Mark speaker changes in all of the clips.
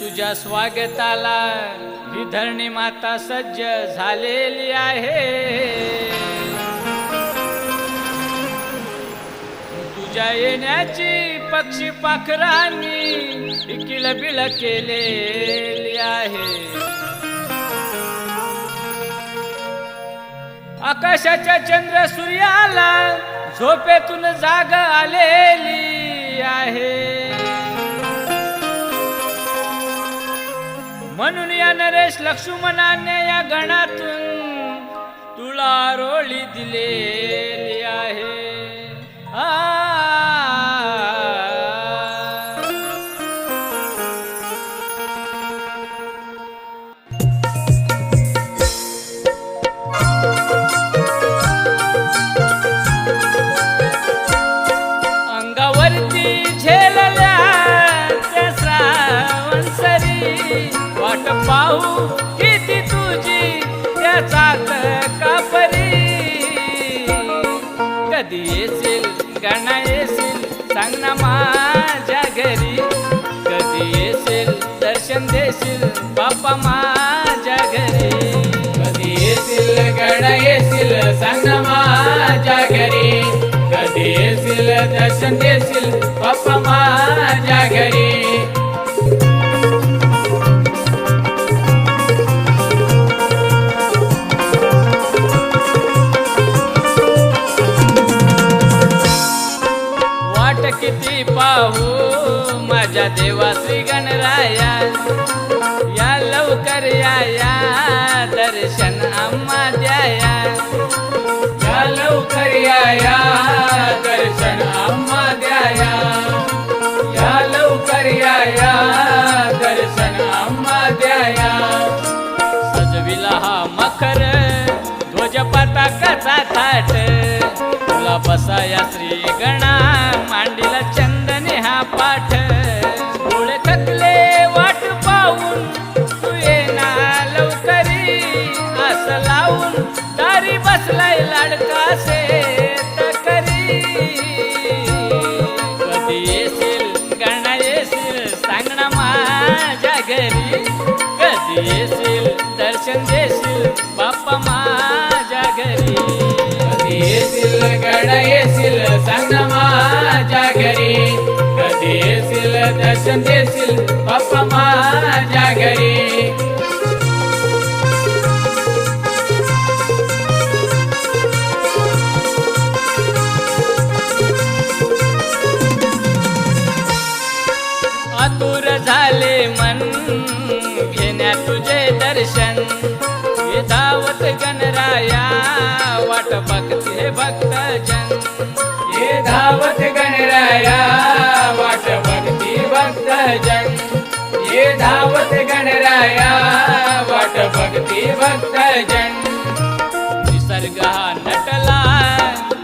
Speaker 1: तुझ्या स्वागताला ही धरणी माता सज्ज झालेली आहे. तुझ्या येण्याची पक्षी पाखरांनी किलबिल केलेली आहे. आकाशाच्या चंद्र सूर्याला झोपेतून जाग आलेली आहे. म्हणून या नरेश लक्ष्मणाने या गणातून तुला रोळी दिले. कधी येशील गाणं येशील सांग ना माझ्या घरी. कधी येशील दर्शन देशील बाप्पा माझ्या घरी. कधी येशील गाणं येशील सांग ना माझ्या घरी. कधी येशील दर्शन देशील बाप्पा माझ्या घरी. माझ्या देवा श्री गणराया या लवकर या या दर्शन आम्हा द्याया या लवकर या या दर्शन आम्हा द्याया या लवकर या या दर्शन आम्हा द्याया सजविला हा मखर ध्वज पताकाचा थाट. तुला बसाया श्री असलाय बसलाय लाडका से तकरी कधी येशील गणा येशील सांगणा माझ्या घरी. कधी येशील दर्शन देशील बाप्पा माझ्या घरी. कधी येशील गणा येशील सांगणा माझ्या घरी. कधी येशील दर्शन देशील बाप्पा माझ्या घरी. दर्शन हे धावत गणराया वाट बघते भक्तजन. हे धावत गणराया वाट बघते भक्त जन हे धावत गणराया वाट बघते भक्त जन निसर्ग हा नटला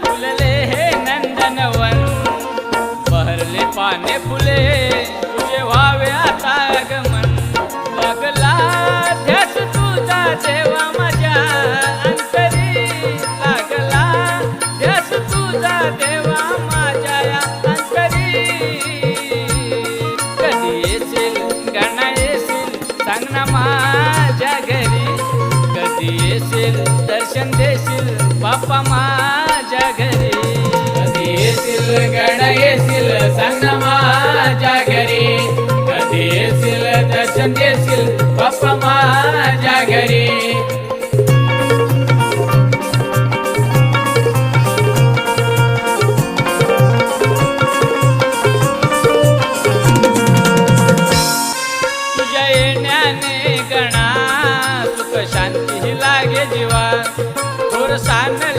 Speaker 1: फुलले हे नंदनवन. बहरले पाने फुले तुझे व्हावे आता देवा माझ्या अंतरी लागला ध्यास तुझा देवा माझ्या अंतरी. कधी येशील गाणं येशील सांग ना माझ्या घरी. कधी येशील दर्शन देशील बाप्पा माझ्या घरी. कधी येशील गण येशील सांग ना माझ्या घरी. कधी येशील दर्शन देशील बाप्पा मा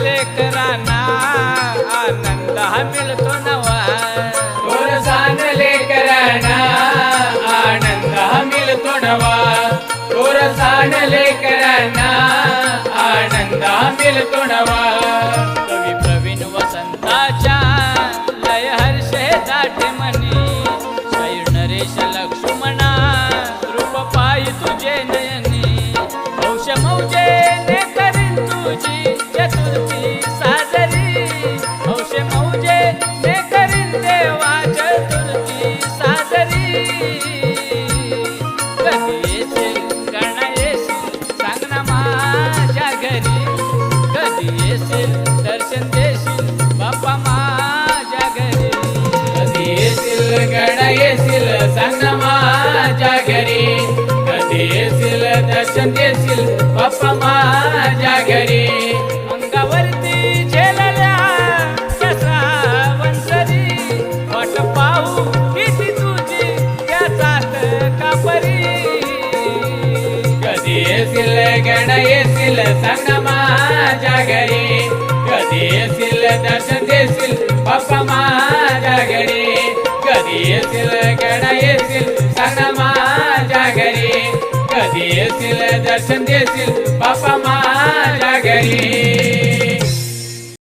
Speaker 1: लेकरांना आनंद हा मिळतो नवा. थोर सान लेकरांना आनंद हा मिळतो नवा. थोर सान लेकरांना आनंद हा मिळतो नवा. कवी प्रवीण वसंताच्या दर्शन देशील बाप्पा माझ्या घरी. कधी येशील गड येशील सांग माझ्या घरी. कधी येशील दर्शन देशील बाप्पा माझ्या घरी. अंगावरती झेलल्या श्रावणसरी वाट पाहू किती तुझी त्याचात कापरी येशील गड येशील सांग माझ्या घरी. दर्शन देशील बाप्पा माझ्या घरी कधी येशील गडा येशील सांगा माझ्या घरी कधी येशील दर्शन देशील बाप्पा माझ्या